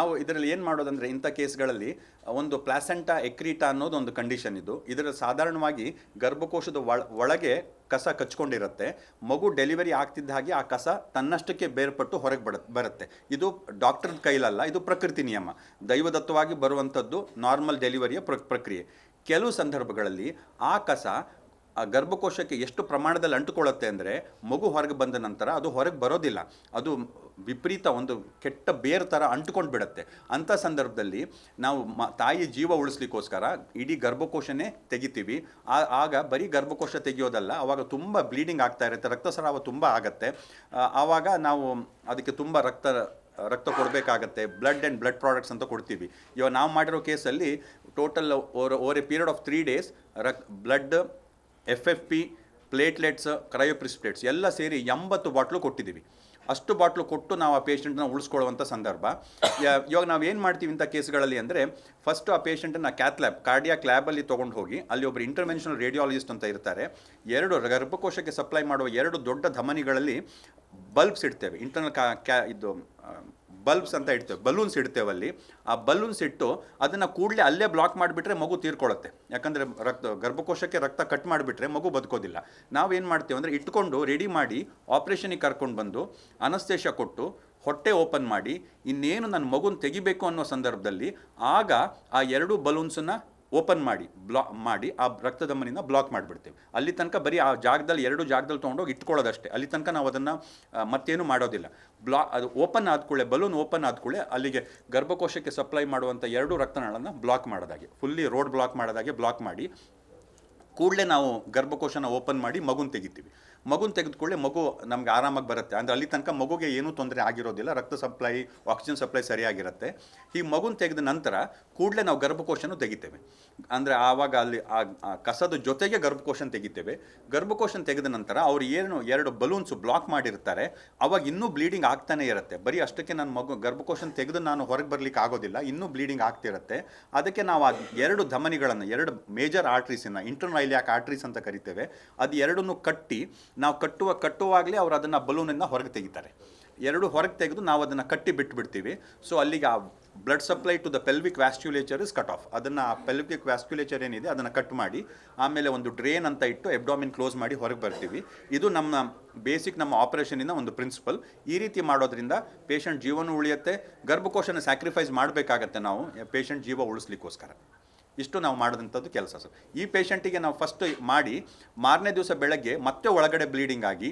ನಾವು ಇದರಲ್ಲಿ ಏನು ಮಾಡೋದಂದರೆ ಇಂಥ ಕೇಸ್ಗಳಲ್ಲಿ ಒಂದು ಪ್ಲಾಸೆಂಟಾ ಎಕ್ರೀಟಾ ಅನ್ನೋದು ಒಂದು ಕಂಡೀಷನ್ ಇದು ಇದರ ಸಾಧಾರಣವಾಗಿ ಗರ್ಭಕೋಶದ ಒಳ, ಒಳಗೆ ಕಸ ಕಚ್ಕೊಂಡಿರುತ್ತೆ. ಮಗು ಡೆಲಿವರಿ ಆಗ್ತಿದ್ದ ಹಾಗೆ ಆ ಕಸ ತನ್ನಷ್ಟಕ್ಕೆ ಬೇರ್ಪಟ್ಟು ಹೊರಗೆ ಬಡ, ಬರುತ್ತೆ. ಇದು ಡಾಕ್ಟರ್ ಕೈಲಲ್ಲ, ಇದು ಪ್ರಕೃತಿ ನಿಯಮ. ದೈವದತ್ತವಾಗಿ ಬರುವಂಥದ್ದು ನಾರ್ಮಲ್ ಡೆಲಿವರಿಯ ಪ್ರ, ಪ್ರಕ್ರಿಯೆ. ಕೆಲವು ಸಂದರ್ಭಗಳಲ್ಲಿ ಆ ಕಸ ಆ ಗರ್ಭಕೋಶಕ್ಕೆ ಎಷ್ಟು ಪ್ರಮಾಣದಲ್ಲಿ ಅಂಟುಕೊಳ್ಳುತ್ತೆ ಅಂದರೆ ಮಗು ಹೊರಗೆ ಬಂದ ನಂತರ ಅದು ಹೊರಗೆ ಬರೋದಿಲ್ಲ. ಅದು ವಿಪರೀತ ಒಂದು ಕೆಟ್ಟ ಬೇರ್ ಥರ ಅಂಟುಕೊಂಡು ಬಿಡುತ್ತೆ. ಅಂಥ ಸಂದರ್ಭದಲ್ಲಿ ನಾವು ಮ, ತಾಯಿ ಜೀವ ಉಳಿಸ್ಲಿಕ್ಕೋಸ್ಕರ ಇಡೀ ಗರ್ಭಕೋಶನೇ ತೆಗಿತೀವಿ. ಆಗ ಬರೀ ಗರ್ಭಕೋಶ ತೆಗೆಯೋದಲ್ಲ ಆವಾಗ ತುಂಬ ಬ್ಲೀಡಿಂಗ್ ಆಗ್ತಾ ಇರುತ್ತೆ, ರಕ್ತಸ್ರಾವ ತುಂಬ ಆಗುತ್ತೆ. ಆವಾಗ ನಾವು ಅದಕ್ಕೆ ತುಂಬ ರಕ್ತ ರಕ್ತ ಕೊಡಬೇಕಾಗತ್ತೆ ಬ್ಲಡ್ ಆ್ಯಂಡ್ ಬ್ಲಡ್ ಪ್ರಾಡಕ್ಟ್ಸ್ ಅಂತ ಕೊಡ್ತೀವಿ. ಇವಾಗ ನಾವು ಮಾಡಿರೋ ಕೇಸಲ್ಲಿ total or over a period of three days ರಕ್ blood F F P platelets cryoprecipitates ಎಲ್ಲ ಸೇರಿ ಎಂಬತ್ತು ಬಾಟ್ಲು ಕೊಟ್ಟಿದ್ದೀವಿ. ಅಷ್ಟು ಬಾಟ್ಲು ಕೊಟ್ಟು ನಾವು ಆ ಪೇಷಂಟ್ನ ಉಳಿಸ್ಕೊಳ್ಳುವಂಥ ಸಂದರ್ಭ. ಇವಾಗ ನಾವು ಏನು ಮಾಡ್ತೀವಿ ಇಂಥ ಕೇಸ್ಗಳಲ್ಲಿ ಅಂದರೆ ಫಸ್ಟು ಆ ಪೇಷಂಟನ್ನು ಕ್ಯಾತ್ ಲ್ಯಾಬ್ ಕಾರ್ಡಿಯಾಕ್ ಲ್ಯಾಬಲ್ಲಿ ತೊಗೊಂಡು ಹೋಗಿ, ಅಲ್ಲಿ ಒಬ್ಬರು ಇಂಟರ್ವೆನ್ಷನಲ್ ರೇಡಿಯಾಲಜಿಸ್ಟ್ ಅಂತ ಇರ್ತಾರೆ. ಎರಡು ಗರ್ಭಕೋಶಕ್ಕೆ ಸಪ್ಲೈ ಮಾಡುವ ಎರಡು ದೊಡ್ಡ ಧಮನಿಗಳಲ್ಲಿ ಬಲ್ಬ್ಸ್ ಇಡ್ತೇವೆ. ಇಂಟರ್ನಲ್ ಕ್ಯಾ ಇದು ಬಲ್ಬ್ಸ್ ಅಂತ ಇಡ್ತೇವೆ ಬಲೂನ್ಸ್ ಇಡ್ತೇವೆ ಅಲ್ಲಿ. ಆ ಬಲೂನ್ಸ್ ಇಟ್ಟು ಅದನ್ನು ಕೂಡಲೇ ಅಲ್ಲೇ ಬ್ಲಾಕ್ ಮಾಡಿಬಿಟ್ರೆ ಮಗು ತೀರ್ಕೊಳ್ಳುತ್ತೆ. ಯಾಕಂದರೆ ರಕ್ತ, ಗರ್ಭಕೋಶಕ್ಕೆ ರಕ್ತ ಕಟ್ ಮಾಡಿಬಿಟ್ರೆ ಮಗು ಬದುಕೋದಿಲ್ಲ. ನಾವೇನು ಮಾಡ್ತೇವೆ ಅಂದರೆ ಇಟ್ಕೊಂಡು ರೆಡಿ ಮಾಡಿ ಆಪ್ರೇಷನಿಗೆ ಕರ್ಕೊಂಡು ಬಂದು ಅನಸ್ತೇಶ ಕೊಟ್ಟು ಹೊಟ್ಟೆ ಓಪನ್ ಮಾಡಿ ಇನ್ನೇನು ನನ್ನ ಮಗುನ ತೆಗಿಬೇಕು ಅನ್ನೋ ಸಂದರ್ಭದಲ್ಲಿ ಆಗ ಆ ಎರಡು ಬಲೂನ್ಸನ್ನು ಓಪನ್ ಮಾಡಿ, ಬ್ಲಾ, ಮಾಡಿ ಆ ರಕ್ತಧಮನಿನ ಬ್ಲಾಕ್ ಮಾಡಿಬಿಡ್ತೇವೆ. ಅಲ್ಲಿ ತನಕ ಬರೀ ಆ ಜಾಗದಲ್ಲಿ, ಎರಡು ಜಾಗದಲ್ಲಿ ತೊಗೊಂಡೋಗಿ ಇಟ್ಕೊಳ್ಳೋದಷ್ಟೇ. ಅಲ್ಲಿ ತನಕ ನಾವು ಅದನ್ನು ಮತ್ತೇನು ಮಾಡೋದಿಲ್ಲ. ಬ್ಲಾ, ಅದು ಓಪನ್ ಆದ್ಕೂಳೆ ಬಲೂನ್ ಓಪನ್ ಆದ್ಕೂಳೆ ಅಲ್ಲಿಗೆ ಗರ್ಭಕೋಶಕ್ಕೆ ಸಪ್ಲೈ ಮಾಡುವಂಥ ಎರಡು ರಕ್ತನಾಳನ್ನು ಬ್ಲಾಕ್ ಮಾಡೋದಾಗೆ. ಫುಲ್ಲಿ ರೋಡ್ ಬ್ಲಾಕ್ ಮಾಡೋದಾಗೆ ಬ್ಲಾಕ್ ಮಾಡಿ ಕೂಡಲೇ ನಾವು ಗರ್ಭಕೋಶನ ಓಪನ್ ಮಾಡಿ ಮಗುನ ತೆಗಿತೀವಿ. ಮಗುನ ತೆಗೆದುಕೊಳ್ಳೆ ಮಗು ನಮ್ಗೆ ಆರಾಮಾಗಿ ಬರುತ್ತೆ. ಅಂದರೆ ಅಲ್ಲಿ ತನಕ ಮಗುಗೆ ಏನೂ ತೊಂದರೆ ಆಗಿರೋದಿಲ್ಲ. ರಕ್ತ ಸಪ್ಲೈ, ಆಕ್ಸಿಜನ್ ಸಪ್ಲೈ ಸರಿಯಾಗಿರುತ್ತೆ. ಈ ಮಗುನ ತೆಗೆದ ನಂತರ ಕೂಡಲೇ ನಾವು ಗರ್ಭಕೋಶನ ತೆಗಿತೇವೆ. ಅಂದರೆ ಆವಾಗ ಅಲ್ಲಿ ಆ ಕಸದ ಜೊತೆಗೆ ಗರ್ಭಕೋಶನ ತೆಗಿತೇವೆ. ಗರ್ಭಕೋಶನ ತೆಗೆದ ನಂತರ ಅವ್ರು ಏನು ಎರಡು ಬಲೂನ್ಸ್ ಬ್ಲಾಕ್ ಮಾಡಿರ್ತಾರೆ. ಅವಾಗ ಇನ್ನೂ ಬ್ಲೀಡಿಂಗ್ ಆಗ್ತಾನೆ ಇರುತ್ತೆ. ಬರೀ ಅಷ್ಟಕ್ಕೆ ನಾನು ಮಗು ಗರ್ಭಕೋಶನ ತೆಗೆದು ನಾನು ಹೊರಗೆ ಬರಲಿಕ್ಕೆ ಆಗೋದಿಲ್ಲ. ಇನ್ನೂ ಬ್ಲೀಡಿಂಗ್ ಆಗ್ತಿರುತ್ತೆ. ಅದಕ್ಕೆ ನಾವು ಎರಡು ಧಮನಿಗಳನ್ನು, ಎರಡು ಮೇಜರ್ ಆರ್ಟ್ರೀಸನ್ನು ಇಂಟರ್ನಲ್ ಯಾಕೆ ಆರ್ಟ್ರೀಸ್ ಅಂತ ಕರಿತೇವೆ. ಅದು ಎರಡನ್ನು ಕಟ್ಟಿ ನಾವು ಕಟ್ಟುವ, ಕಟ್ಟುವಾಗಲೇ ಅವರು ಅದನ್ನು ಬಲೂನಿಂದ ಹೊರಗೆ ತೆಗಿತಾರೆ. ಎರಡು ಹೊರಗೆ ತೆಗೆದು ನಾವು ಅದನ್ನು ಕಟ್ಟಿ ಬಿಟ್ಬಿಡ್ತೀವಿ. ಸೊ ಅಲ್ಲಿಗೆ ಆ blood supply to the pelvic vasculature is cut off ಅದನ್ನು ಆ ಪೆಲ್ವಿಕ್ ವ್ಯಾಸ್ಕ್ಯುಲೇಚರ್ ಏನಿದೆ ಅದನ್ನು ಕಟ್ ಮಾಡಿ, ಆಮೇಲೆ ಒಂದು ಡ್ರೇನ್ ಅಂತ ಇಟ್ಟು ಎಬ್ಡಾಮಿನ್ ಕ್ಲೋಸ್ ಮಾಡಿ ಹೊರಗೆ ಬರ್ತೀವಿ. ಇದು ನಮ್ಮ ಬೇಸಿಕ್ ನಮ್ಮ ಆಪರೇಷನಿಂದ ಒಂದು ಪ್ರಿನ್ಸಿಪಲ್ ಈ ರೀತಿ ಮಾಡೋದ್ರಿಂದ ಪೇಷಂಟ್ ಜೀವನ ಉಳಿಯುತ್ತೆ. ಗರ್ಭಕೋಶನ ಸ್ಯಾಕ್ರಿಫೈಸ್ ಮಾಡಬೇಕಾಗತ್ತೆ ನಾವು. ಪೇಷಂಟ್ ಜೀವ ಉಳಿಸ್ಲಿಕ್ಕೋಸ್ಕರ. ಇಷ್ಟು ನಾವು ಮಾಡಿದಂಥದ್ದು ಕೆಲಸ ಸರ್. ಈ ಪೇಷಂಟಿಗೆ ನಾವು ಫಸ್ಟ್ ಮಾಡಿ ಮಾರನೇ ದಿವಸ ಬೆಳಗ್ಗೆ ಮತ್ತೆ ಒಳಗಡೆ ಬ್ಲೀಡಿಂಗ್ ಆಗಿ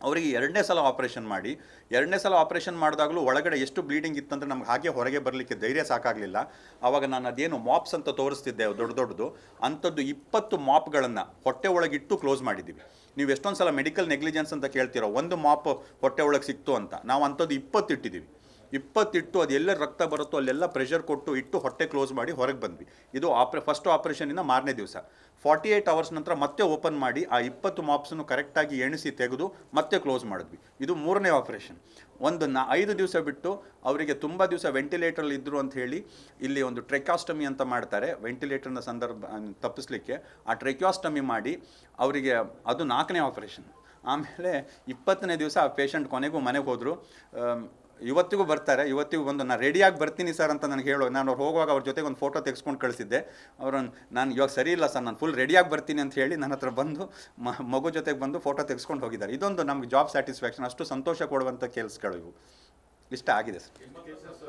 ಅವರಿಗೆ ಎರಡನೇ ಸಲ ಆಪರೇಷನ್ ಮಾಡಿ. ಎರಡನೇ ಸಲ ಆಪರೇಷನ್ ಮಾಡಿದಾಗಲೂ ಒಳಗಡೆ ಎಷ್ಟು ಬ್ಲೀಡಿಂಗ್ ಇತ್ತಂದ್ರೆ ನಮ್ಗೆ ಹಾಗೆ ಹೊರಗೆ ಬರಲಿಕ್ಕೆ ಧೈರ್ಯ ಸಾಕಾಗಲಿಲ್ಲ. ಆವಾಗ ನಾನು ಅದೇನು ಮಾಪ್ಸ್ ಅಂತ ತೋರಿಸ್ತಿದ್ದೆ, ದೊಡ್ಡ ದೊಡ್ಡದು. ಅಂಥದ್ದು ಇಪ್ಪತ್ತು ಮಾಪ್ಗಳನ್ನು ಹೊಟ್ಟೆ ಒಳಗಿಟ್ಟು ಕ್ಲೋಸ್ ಮಾಡಿದ್ದೀವಿ ನೀವು ಎಷ್ಟೊಂದು ಸಲ ಮೆಡಿಕಲ್ ನೆಗ್ಲಿಜೆನ್ಸ್ ಅಂತ ಕೇಳ್ತೀರೋ, ಒಂದು ಮಾಪ್ ಹೊಟ್ಟೆ ಒಳಗೆ ಸಿಕ್ತು ಅಂತ. ನಾವು ಅಂಥದ್ದು ಇಪ್ಪತ್ತು ಇಟ್ಟಿದ್ದೀವಿ ಇಪ್ಪತ್ತಿಟ್ಟು ಅದು ಎಲ್ಲ ರಕ್ತ ಬರುತ್ತೋ ಅಲ್ಲೆಲ್ಲ ಪ್ರೆಷರ್ ಕೊಟ್ಟು ಇಟ್ಟು ಹೊಟ್ಟೆ ಕ್ಲೋಸ್ ಮಾಡಿ ಹೊರಗೆ ಬಂದ್ವಿ. ಇದು ಆಪ್ರೆ ಫಸ್ಟ್ ಆಪ್ರೇಷನಿಂದ ಮಾರನೇ ದಿವಸ. ಫಾರ್ಟಿ ಏಯ್ಟ್ ಅವರ್ಸ್ ನಂತರ ಮತ್ತೆ ಓಪನ್ ಮಾಡಿ ಆ ಇಪ್ಪತ್ತು ಮಾಪ್ಸನ್ನು ಕರೆಕ್ಟಾಗಿ ಎಣಿಸಿ ತೆಗೆದು ಮತ್ತೆ ಕ್ಲೋಸ್ ಮಾಡಿದ್ವಿ. ಇದು ಮೂರನೇ ಆಪರೇಷನ್ ಒಂದು ನಾ, ಐದು ದಿವಸ ಬಿಟ್ಟು ಅವರಿಗೆ ತುಂಬ ದಿವಸ ವೆಂಟಿಲೇಟ್ರಲ್ಲಿ ಇದ್ದರು ಅಂತ ಹೇಳಿ ಇಲ್ಲಿ ಒಂದು ಟ್ರೆಕ್ಯಾಸ್ಟಮಿ ಅಂತ ಮಾಡ್ತಾರೆ. ವೆಂಟಿಲೇಟರ್ನ ಸಂದರ್ಭ ತಪ್ಪಿಸ್ಲಿಕ್ಕೆ. ಆ ಟ್ರೆಕ್ಯಾಸ್ಟಮಿ ಮಾಡಿ ಅವರಿಗೆ ಅದು ನಾಲ್ಕನೇ ಆಪರೇಷನ್ ಆಮೇಲೆ ಇಪ್ಪತ್ತನೇ ದಿವಸ ಆ ಪೇಷಂಟ್ ಕೊನೆಗೂ ಮನೆಗೆ ಹೋದರು. ಇವತ್ತಿಗೂ ಬರ್ತಾರೆ, ಇವತ್ತಿಗೂ ಬಂದು ನಾನು ರೆಡಿಯಾಗಿ ಬರ್ತೀನಿ ಸರ್ ಅಂತ ನನಗೆ ಹೇಳೋ. ನಾನು ಅವ್ರು ಹೋಗುವಾಗ ಅವ್ರ ಜೊತೆಗೆ ಒಂದು ಫೋಟೋ ತೆಗೆಸ್ಕೊಂಡು ಕಳಿಸಿದ್ದೆ. ಅವರು ನಾನು ಇವಾಗ ಸರಿ ಇಲ್ಲ ಸರ್ ನಾನು ಫುಲ್ ರೆಡಿಯಾಗಿ ಬರ್ತೀನಿ ಅಂತ ಹೇಳಿ ನನ್ನ ಹತ್ರ ಬಂದು ಮಗು ಜೊತೆಗೆ ಬಂದು ಫೋಟೋ ತೆಗೆಸ್ಕೊಂಡು ಹೋಗಿದ್ದಾರೆ. ಇದೊಂದು ನಮ್ಗೆ ಜಾಬ್ ಸ್ಯಾಟಿಸ್ಫ್ಯಾಕ್ಷನ್ ಅಷ್ಟು ಸಂತೋಷ ಕೊಡುವಂಥ ಕೆಲಸಗಳು ಇವು. ಇಷ್ಟ ಆಗಿದೆ ಸರ್